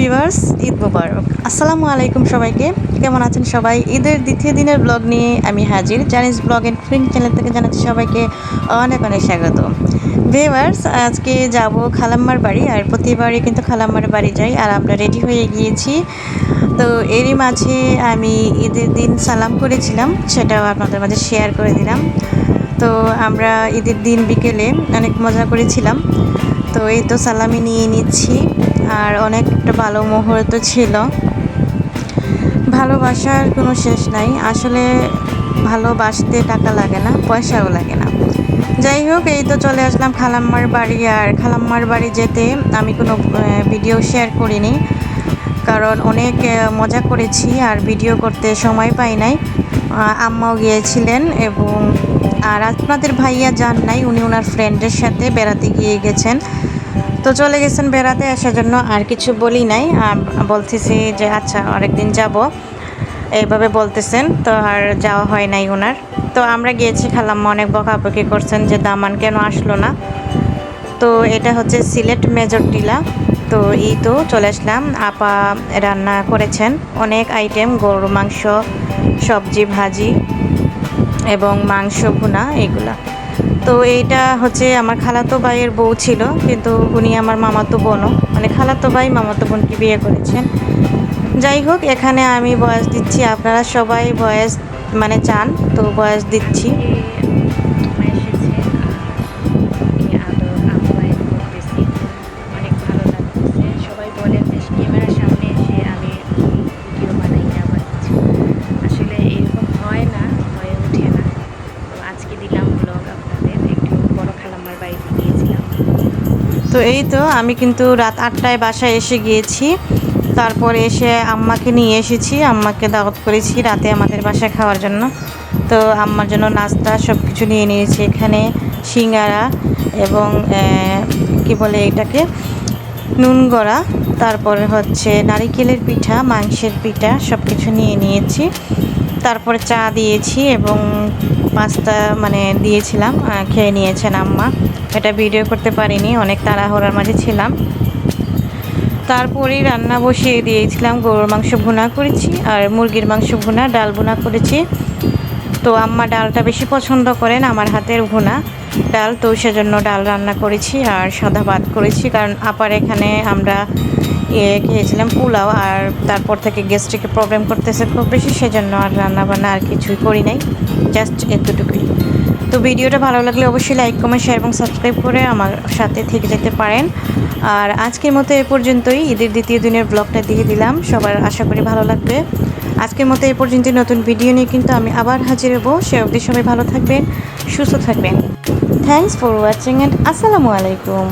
Viewers, Eid মুবারক। আসসালামু আলাইকুম সবাইকে। কেমন আছেন সবাই? ঈদের দ্বিতীয় দিনের ব্লগ নিয়ে আমি হাজির। জানিস ব্লগ এন্ড ফ্রিং চ্যানেল থেকে জানাচ্ছি সবাইকে অনেক অনেক স্বাগত। ভিউয়ার্স, আজকে যাব খালাম্মার বাড়ি আর প্রতিবারই কিন্তু খালাম্মার বাড়ি যাই আর আমরা রেডি হয়ে গিয়েছি। তো এরই মাঝে আমি ঈদের দিন সালাম করেছিলাম, সেটাও আপনাদের মাঝে শেয়ার করে দিলাম। তো আমরা ঈদের দিন বিকেলে অনেক মজা করেছিলাম। তো এই তো সালামি নিয়ে নিচ্ছি। আর অনেকটা ভালো মুহূর্ত ছিল। ভালোবাসার কোনো শেষ নাই। আসলে ভালোবাসতে টাকা লাগে না, পয়সাও লাগে না। যাই হোক, এই তো চলে আসলাম খালাম্মার বাড়ি। আর খালাম্মার বাড়ি যেতে আমি কোনো ভিডিও শেয়ার করিনি। কারণ অনেক মজা করেছি। আর ভিডিও করতে সময় পাই নাই। আম্মাও গিয়েছিলেন এবং আর আপনাদের ভাইয়া যান নাই, উনি ওনার ফ্রেন্ডের সাথে বেড়াতে গিয়ে গেছেন। তো চলে গেছেন বেড়াতে, আসার জন্য আর কিছু বলি নাই। আর বলতেছি যে আচ্ছা আরেকদিন যাব। এইভাবে বলতেছেন, তো আর যাওয়া হয় নাই ওনার। তো আমরা গিয়েছি, খালাম্মা অনেক বকাবকি করছেন যে দামান কেন আসলো না। তো এটা হচ্ছে সিলেট মেজর টিলা। তো এই তো চলে আসলাম। আপা রান্না করেছেন, অনেক আইটেম গরু মাংস সবজি, ভাজি এবং মাংস ভুনা এগুলা। তো এইটা হচ্ছে আমার খালাতো ভাইয়ের বউ ছিল, কিন্তু উনি আমার মামাতো বোনও। মানে খালাতো ভাই, মামাতো বোনকে বিয়ে করেছেন। যাই হোক, এখানে আমি বয়স দিচ্ছি। আপনারা সবাই বয়স মানে চান, তো বয়স দিচ্ছি। তো এই তো আমি কিন্তু রাত আটটায় বাসায় এসে গিয়েছি। তারপরে এসে আম্মাকে নিয়ে এসেছি। আম্মাকে দাওয়াত করেছি রাতে আমাদের বাসায় খাওয়ার জন্য। তো আম্মার জন্য নাস্তা সব কিছু নিয়ে নিয়েছি এখানে, সিঙ্গারা এবং কি বলে এটাকে? নুন গড়া, তারপরে হচ্ছে নারিকেলের পিঠা, মাংসের পিঠা সব কিছু নিয়ে নিয়েছি। তারপরে চা দিয়েছি এবং পাস্তা মানে দিয়েছিলাম খেয়ে নিয়েছেন আম্মা। এটা ভিডিও করতে পারিনি, অনেক তাড়াহড়ার মাঝে ছিলাম। তারপরেই রান্না বসিয়ে দিয়েছিলাম, গরুর মাংস ভুনা করেছি আর মুরগির মাংস ভুনা, ডাল ভুনা করেছি। তো আম্মা ডালটা বেশি পছন্দ করেন আমার হাতের ভুনা ডাল, তো সেজন্য ডাল রান্না করেছি আর সাদা ভাত করেছি। কারণ আপার এখানে আমরা ইয়ে খেয়েছিলাম পোলাও আর তারপর থেকে গ্যাস্ট্রিকে প্রবলেম করতেছে খুব বেশি, সেজন্য আর রান্না বান্না আর কিছুই করি নাই, জাস্ট এতটুকুই। তো ভিডিওটা ভালো লাগলে অবশ্যই লাইক, কমেন্ট, শেয়ার এবং সাবস্ক্রাইব করে আমার সাথে থেকে যেতে পারেন। আর আজকের মতো এ পর্যন্তই, ঈদের দ্বিতীয় দিনের ব্লগটা দিয়ে দিলাম। সবার আশা করি ভালো লাগবে। আজকের মতো এই পর্যন্ত নতুন ভিডিও নিয়ে কিন্তু আমি আবার হাজির হব। সে অবধি সবাই ভালো থাকবেন, সুস্থ থাকবেন। থ্যাংকস ফর ওয়াচিং অ্যান্ড আসসালামু আলাইকুম।